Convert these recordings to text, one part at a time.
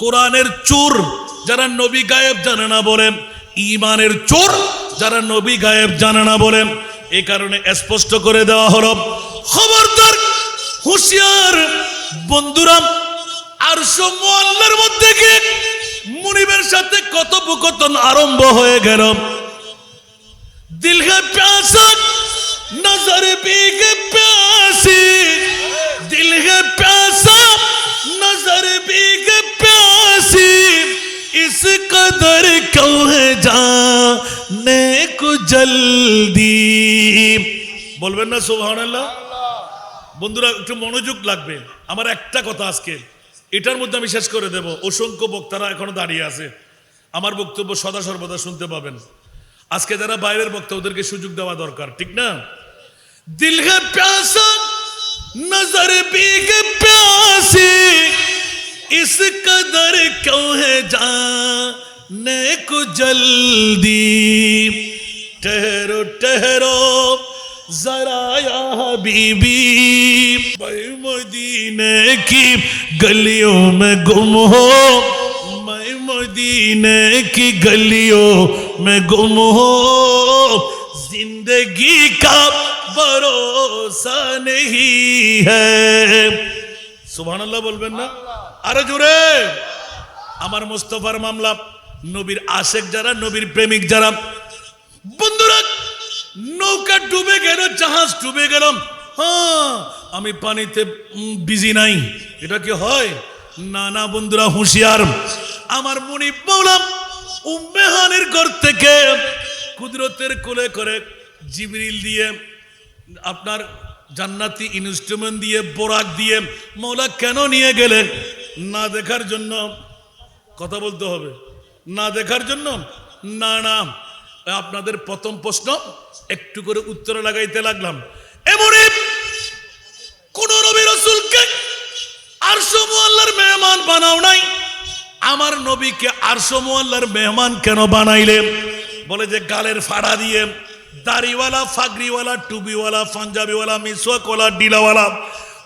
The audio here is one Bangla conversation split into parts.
কোরআনের চোর যারা নবী গায়েব জানে না বলেন ইমানের চোর যারা নবী গায়েব জানে না বলেন, এ কারণে স্পষ্ট করে দেওয়া হল, খবরদার, হুশিয়ার বন্ধুরাম আর সমের মধ্যে কি? মুনিবের সাথে কথোপকথন আরম্ভ হয়ে গেল। দিলহে প্যাসা নজর পিকে প্যাসি দিলহে প্যাসা क्यों है जाने को जल्दी বলবেন না সোহান বন্ধুরা একটু মনোযোগ লাগবে আমার একটা কথা আজকে এটার মধ্যে আমি শেষ করে দেব অসংখ্য বক্তারা এখনো দাঁড়িয়ে আছে আমার বক্তব্য সদা সর্বদা শুনতে পাবেন আজকে যারা বাইরের বক্তা ওদেরকে সুযোগ দেওয়া দরকার ঠিক না দিল হে প্যাসা নজর भी है प्यासी इस कदर क्यों है जाने نیک جلدی ٹھہرو ٹھہرو، ذرا یا حبیبی بھائی مدینے کی گلیوں میں گم ہو میں مدینے کی گلیوں میں گم ہو۔ زندگی کا بھروسہ نہیں ہے۔ سبحان اللہ بولবেন نا ارے جورے امر মুস্তফার معاملہ۔ নবীর আশেক যারা, নবীর প্রেমিক যারা, বন্ধুরা, নৌকা ডুবে গেল, জাহাজ ডুবে গেলাম হ্যাঁ আমি পানিতে বিজি নাই। এটা কি হয়? না না, বন্ধুরা, হুঁশিয়ার। আমার মনি বললাম উম্মেহানের ঘর থেকে কুদরতের কোলে করে জিবরিল দিয়ে, আপনার জান্নাতি ইনস্ট্রুমেন্ট দিয়ে, বোরাক দিয়ে মৌলা কেন নিয়ে গেলেন না দেখার জন্য কথা বলতে হবে। না দেখার জন্য? না না। আপনাদের প্রথম প্রশ্ন, একটু করে উত্তর লাগাইতে লাগলাম। এমনই কোন নবী রসুলকে আর আল্লাহর মেহমান বানাও নাই? আমার নবীকে আর আল্লাহর মেহমান কেন বানাইলে? বলে যে গালের ফাড়া দিয়ে দাড়িওয়ালা ফাগরিওয়ালা টুবিওয়ালা পাঞ্জাবিওয়ালা, মিসওয়াকওয়ালা, ডিলাওয়ালা,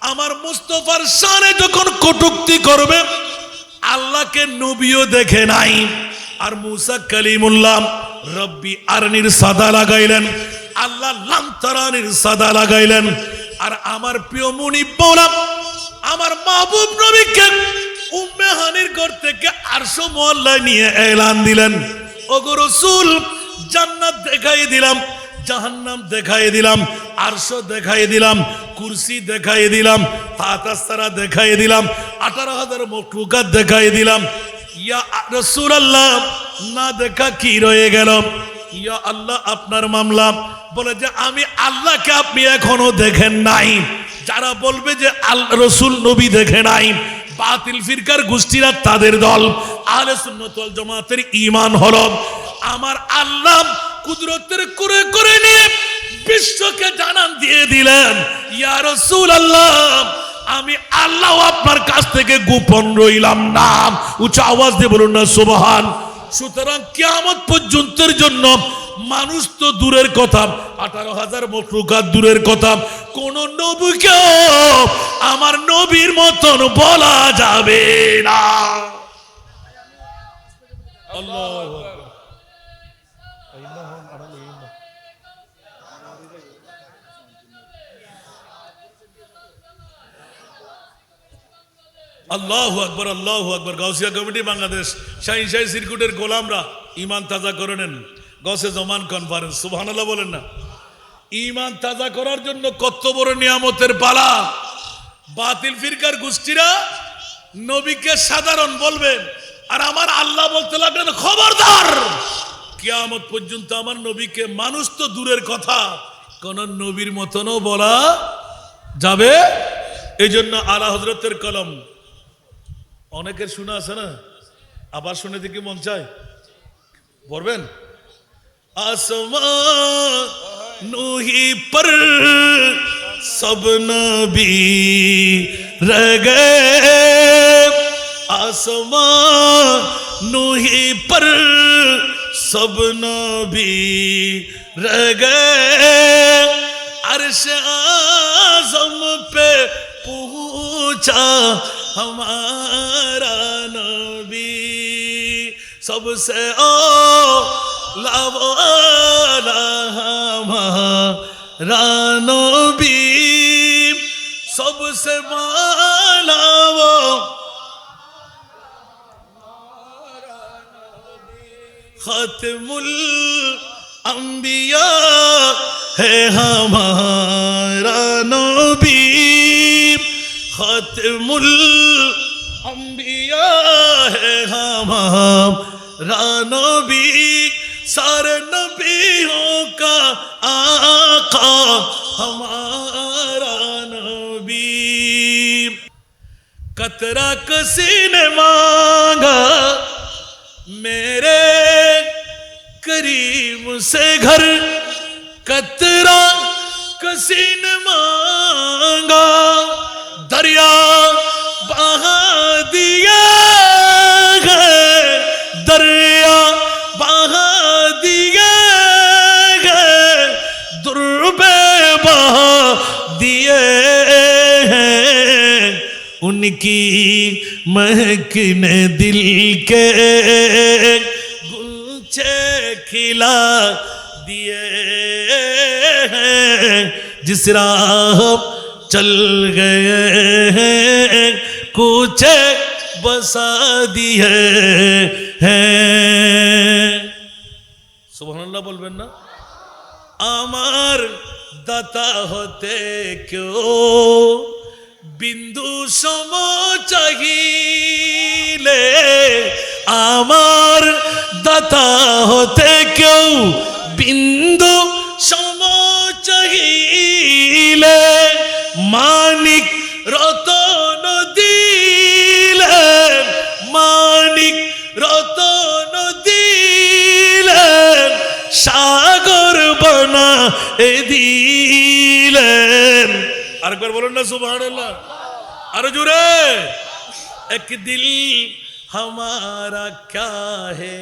আমার মুস্তফার সানে যখন কটুক্তি করবে, আল্লাহকে নবীও দেখে নাই। আর মুসা কালিমুল্লাহ রব্বি আরনির সাদা লাগাইলেন, আল্লাহ লামতারানির সাদা লাগাইলেন, আর আমার প্রিয় মুনি বৌলাম আমার মাহবুব নবীকে উম্মেহানির ঘর থেকে আরশো মোয়াল্লায় নিয়ে এলান দিলেন। ওগো রসুল, জান্নাত দেখাই দিলাম, জাহান্নাম দেখাই দিলাম, আরশো দেখাই দিলাম, কুরসি দেখাই দিলাম তাতাস্তারা দেখাই দিলাম, আঠারো হাজার মকলুকাত দেখাই দিলাম ইয়া রসুল আল্লাহ না দেখা কি রয়ে গেল? ইয়া আল্লাহ, আপনার মামলা। বলে যে, আমি আল্লাহকে আপনি এখনও দেখেন নাই। যারা বলবে যে, আল রসুল নবী দেখে নাই। বাতিল ফিরকার গোষ্ঠীরা তাদের দল। আহলে সুন্নাত ওয়াল জামাতের ঈমান হলো আমার আল্লাহ কুদরতের করে করে নিয়ে বিশ্বকে জানান দিয়ে দিলেন, ইয়া রাসূল আল্লাহ আমি আল্লাহ আপনার কাছ থেকে গোপন রইলাম না উচ্চ আওয়াজ দিয়ে বলুন না, সুবহান। সুতরাং কিয়ামত পর্যন্তের জন্য মানুষ তো দূরের কথা, আঠারো হাজার মকরুকাত দূরের কথা। কোন নবীকেও আমার নবীর মতন বলা যাবে না। আল্লাহু আল্লাহ আকবর আল্লাহ আকবর। গাউসিয়া কমিটি বাংলাদেশ, শাহিন শাহী সিরকুটের গোলামরা ইমান তাজা করে নেন। গসে জমান কনফারেন্স, সুবহানাল্লাহ বলেন না। ইমান তাজা করার জন্য কত বড় নিয়ামতের পালা বাতিল ফিরকার গোষ্ঠীরা নবীকে সাধারণ বলবেন, আর আমার আল্লাহ বলতে লাগলেন, খবরদার! কেয়ামত পর্যন্ত আমার নবীকে মানুষ তো দূরের কথা, কোন নবীর মতনও বলা যাবে? এই জন্য আলা হজরতের কলম অনেকের শুনে আছে না? আবার শুনে দেখি মন চায়। বলবেন? আসমি পর সব নবি রে আসমি নুহি পর সব নবি রে আর আরশ আজম পে পুচা ہمارا نبی سب سے او لوالا ہمارا نبی سب سے بالا وہ ختم الانبیاء ہے ہمارا نبی ختم الانبیاء انبیاء ہے رانو نبی سارے نبیوں کا آقا، ہمارا نبی۔ قطرہ کسی نے مانگا، میرے کریم سے گھر۔ قطرہ کسی نے مانگا، دریا ان کی مہکن دل کے گلچے کھلا دیے جس راہ چل گئے ہیں کوچے بسا دی ہیں۔ سبحان اللہ بولবেন نا۔ آمار দাতা ہوتے کیوں؟ বিন্দু সম চাহিলে আমার দাতা হতে কেউ বিন্দু সম চাহিলে মানিক রতন আরেকবার বলুন না সুবহানাল্লাহ আরো জোরে এক দিল हमारा क्या है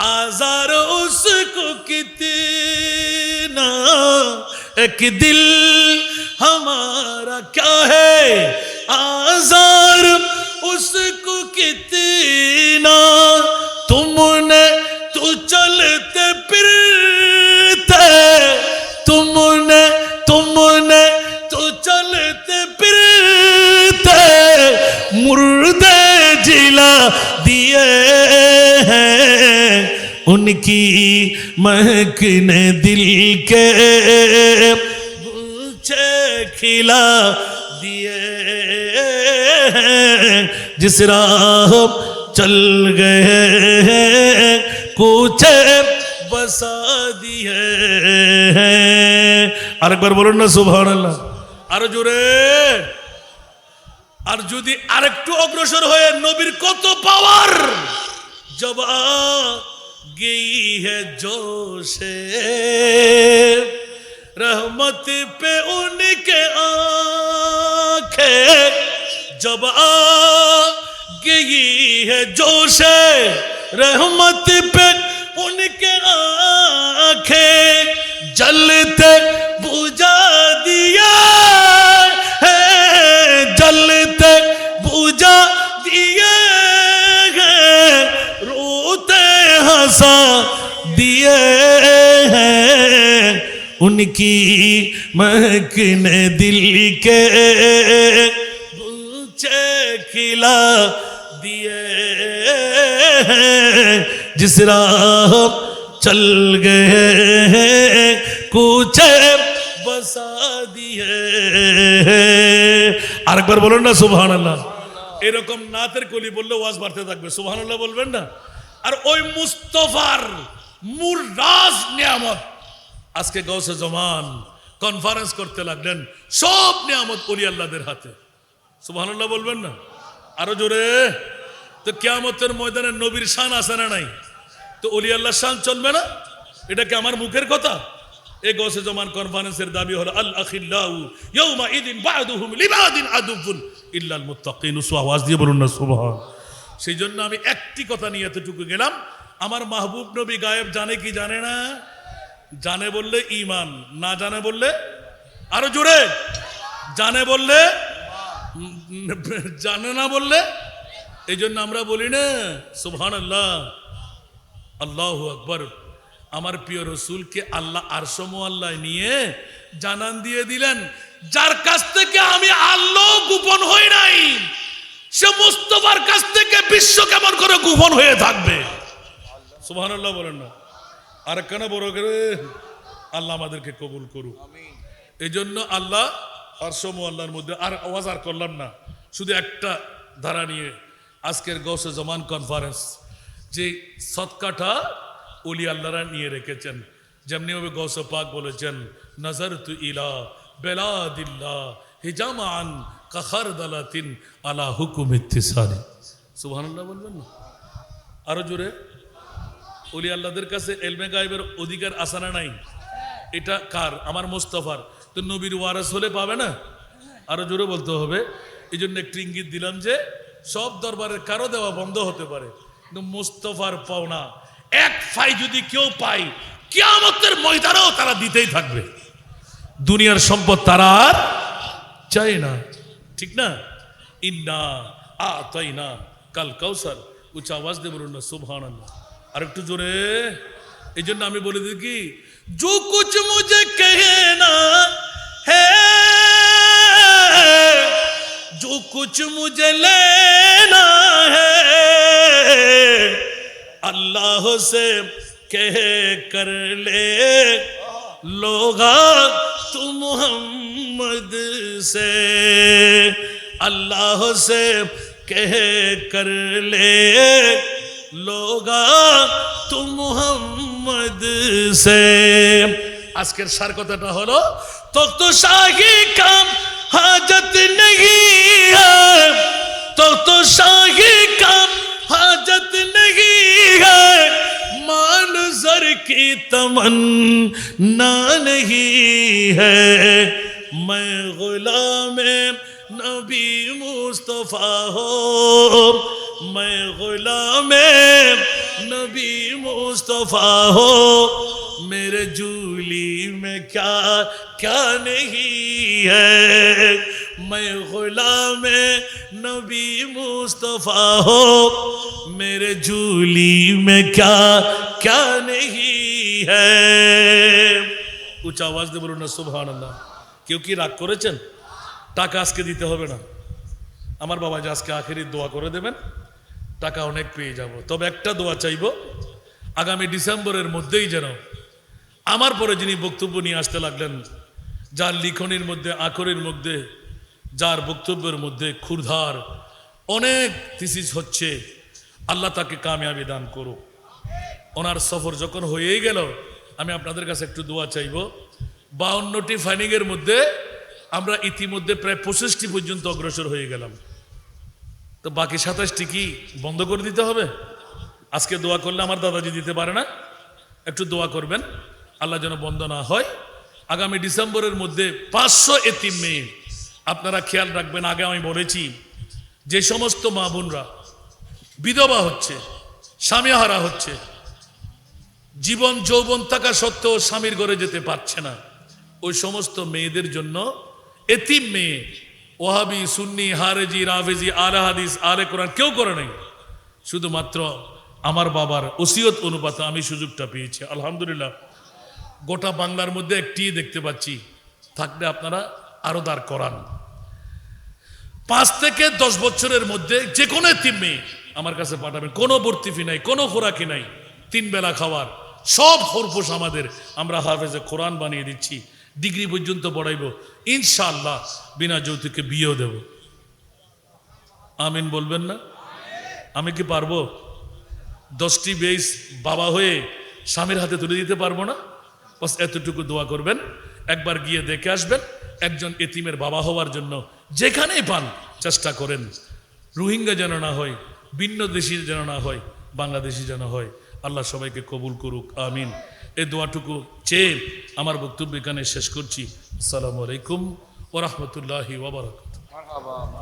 आजार उसको कितना एक दिल हमारा क्या है आजार उनकी महक ने दिल के गुलछे खिला दिए हैं जिस राह चल गए हैं कुछ बसा दिए हैं আরেকবার বলুন না সুবহানাল্লাহ আরো জোরে আর যদি আরেকটু অগ্রসর হয়ে নবীর কত পাওয়ার জবা گئی ہے جو سے۔ رحمت پہ ان کے آنکھیں جب آ گئی ہے جو سے۔ رحمت پہ ان کے آنکھیں جلتے خلاصہ دیے ہیں۔ ان کی مہکنے دل کے گلچے کھلا دیے جس راہ چل گئے کوچے بسا دیے আরেকবার বলুন না সুবহানাল্লাহ এরকম নাতের কলি বললে ওয়াজ বাড়তে থাকবে اللہ বলবেন না আর ওই মুস্তফার মূল রাজ নিয়ামত। আজকে গৌসে জমান কনফারেন্স করতে লাগলেন, সব নিয়ামত অলি আল্লাহদের হাতে। সুবহান আল্লাহ বলবেন না? আরও জোরে। তো কেয়ামতের ময়দানে নবীর শান আছে না নাই? তো অলি আল্লাহ শান চলবে না? এটা কি আমার মুখের কথা? এ গৌসে জমান কনফারেন্সের দাবি হলো, আল আখিল্লাহু ইয়াউমা ইদিন বা'দুহুম লিবাদিন আদুফুন ইল্লাল মুত্তাকিন। আওয়াজ দিয়ে বলুন না, সুবহান। সেই জন্য আমি একটি কথা নিয়ে এতটুকু গেলাম। আমার মাহবুব নবী গায়েব জানে কি জানে না? জানে বললে ইমান না জানে বললে? আরও জোরে! জানে বললে? জানে না বললে? এই জন্য আমরা বলি না সুবহান আল্লাহ আল্লাহ আকবর। আমার প্রিয় রসুলকে আল্লাহ আরসম আল্লাহ নিয়ে জানান দিয়ে দিলেন, যার কাছ থেকে আমি আল্লাহ গোপন হই নাই। সে মুস্তফার কাছ থেকে বিশ্ব কেমন করে গোপন হয়ে থাকবে? সুবহান আল্লাহ বলেন না। আর কেন বড় করে? আল্লাহ আমাদেরকে কবুল করুক। এই জন্য আল্লাহ আরসম আল্লাহর মধ্যে আর আওয়াজ আর করলাম না। শুধু একটা ধারা নিয়ে আজকের গৌসে জমান কনফারেন্স যে সৎকাটা উলি আল্লাহরা নিয়ে রেখেছেন। যেমনি ভাবে গৌসে পাক বলেছেন নজর তু ইলা বেলাদিল্লা হিজামান কাখার দালাতিন আলা হুকুম ইত্তিসারি। সুবহানাল্লাহ বলবেন না? আরও জোরে। অলি আল্লাহদের কাছে এলমে গায়েবের অধিকার আসানা নাই? এটা কার? আমার মোস্তফার। তো নবীর ওয়ারাস হলে পাবে না? আরও জোরে বলতে হবে। এই জন্য একটু ইঙ্গিত দিলাম যে, সব দরবারের কারও দেওয়া বন্ধ হতে পারে। কিন্তু মোস্তফার পাওনা এক ফাই যদি কেউ পায়, কিয়ামতের ময়দানেও তারা দিতেই থাকবে। দুনিয়ার সম্পদ তারা আর চাই না। ٹھیک نا؟ ইন্না আ کل না اچھا কৌসার دے بولنا দিয়ে বলুন আর একটু জোরে এই জন্য আমি বলে দিই কি جو کچھ مجھے کہنا ہے، جو کچھ مجھے لینا ہے، اللہ سے کہہ کر لے، لوگا تو محمد سے اللہ سے کہہ کر لے لوگا تم محمد سے۔ آج کے سر کو تو نہ ہو لو تو تو شاہی کام حاجت نہیں ہے۔ تو تو شاہی کام حاجت نہیں ہے۔ مان زر کی تمن نہ نہیں ہے۔ میں غلام نبی مصطفیٰ ہو میں غلام نبی مصطفیٰ ہو میرے جولی میں کیا کیا نہیں ہے۔ میں غلام نبی مصطفیٰ ہو میرے جولی میں کیا کیا نہیں ہے۔ کچھ آواز دے بولو نا، سبحان اللہ۔ কেউ কি রাগ করেছেন? টাকা আজকে দিতে হবে না। আমার বাবা যে আজকে আখেরি দোয়া করে দেবেন, টাকা অনেক পেয়ে যাব। তবে একটা দোয়া চাইব, আগামী ডিসেম্বরের মধ্যেই যেন আমার পরে যিনি বক্তব্য নিয়ে আসতে লাগলেন, যার লিখনির মধ্যে, আখরের মধ্যে, যার বক্তব্যের মধ্যে ক্ষুরধার অনেক থিসিস হচ্ছে, আল্লাহ তাকে কামিয়াবি দান করুক। ওনার সফর যখন হয়েই গেল, আমি আপনাদের কাছে একটু দোয়া চাইব বাউন্নটি ফাইনিংয়ের মধ্যে আমরা ইতিমধ্যে প্রায় পঁচিশটি পর্যন্ত অগ্রসর হয়ে গেলাম। তো বাকি সাতাশটি কি বন্ধ করে দিতে হবে? আজকে দোয়া করলে আমার দাদাজি দিতে পারে না। একটু দোয়া করবেন, আল্লাহ যেন বন্ধ না হয়। আগামী ডিসেম্বরের মধ্যে পাঁচশো এতিম মেয়ে আপনারা খেয়াল রাখবেন, আগে আমি বলেছি, যে সমস্ত মা বোনরা বিধবা হচ্ছে, স্বামীহারা হচ্ছে, জীবন যৌবন থাকা সত্ত্বেও স্বামীর ঘরে যেতে পারছে না। ওই সমস্ত মেয়েদের জন্য এতিম মেয়ে ওহাবি সুন্নি, হারেজি রাভেজি আলে হাদিস, আলে কোরআন কেউ করে নাই। শুধুমাত্র আমার বাবার ওসিয়ত অনুপাতে আমি সুযোগটা পেয়েছি। আলহামদুলিল্লাহ। গোটা বাংলার মধ্যে একটি দেখতে পাচ্ছি। থাকলে আপনারা আরও দাঁড় করান। পাঁচ থেকে দশ বছরের মধ্যে যে কোনো এতিম মেয়ে আমার কাছে পাঠাবেন। কোনো ভর্তিফি নাই, কোনো খোরাকি নাই। তিন বেলা খাওয়ার। সব খরপোশ আমাদের। আমরা হাফেজে কোরআন বানিয়ে দিচ্ছি। ডিগ্রি পর্যন্ত পড়াইব। ইনশাল্লাহ বিনা যৌতুকে বিয়েও দেব। আমিন বলবেন না? আমি কি পারব? দশটি বেশ বাবা হয়ে স্বামীর হাতে তুলে দিতে পারব না? বাস এতটুকু দোয়া করবেন। একবার গিয়ে দেখে আসবেন, একজন এতিমের বাবা হওয়ার জন্য যেখানেই পান চেষ্টা করেন। রোহিঙ্গা যেন না হয়, ভিন্ন দেশি যেন না হয়, বাংলাদেশি যেন হয়। আল্লাহ সবাইকে কবুল করুক, আমিন। এই দোয়াটুকু চেয়ে আমার বক্তব্য এখানে শেষ করছি। আসসালামু আলাইকুম ওরহমতুল্লাহি ওবরাকাত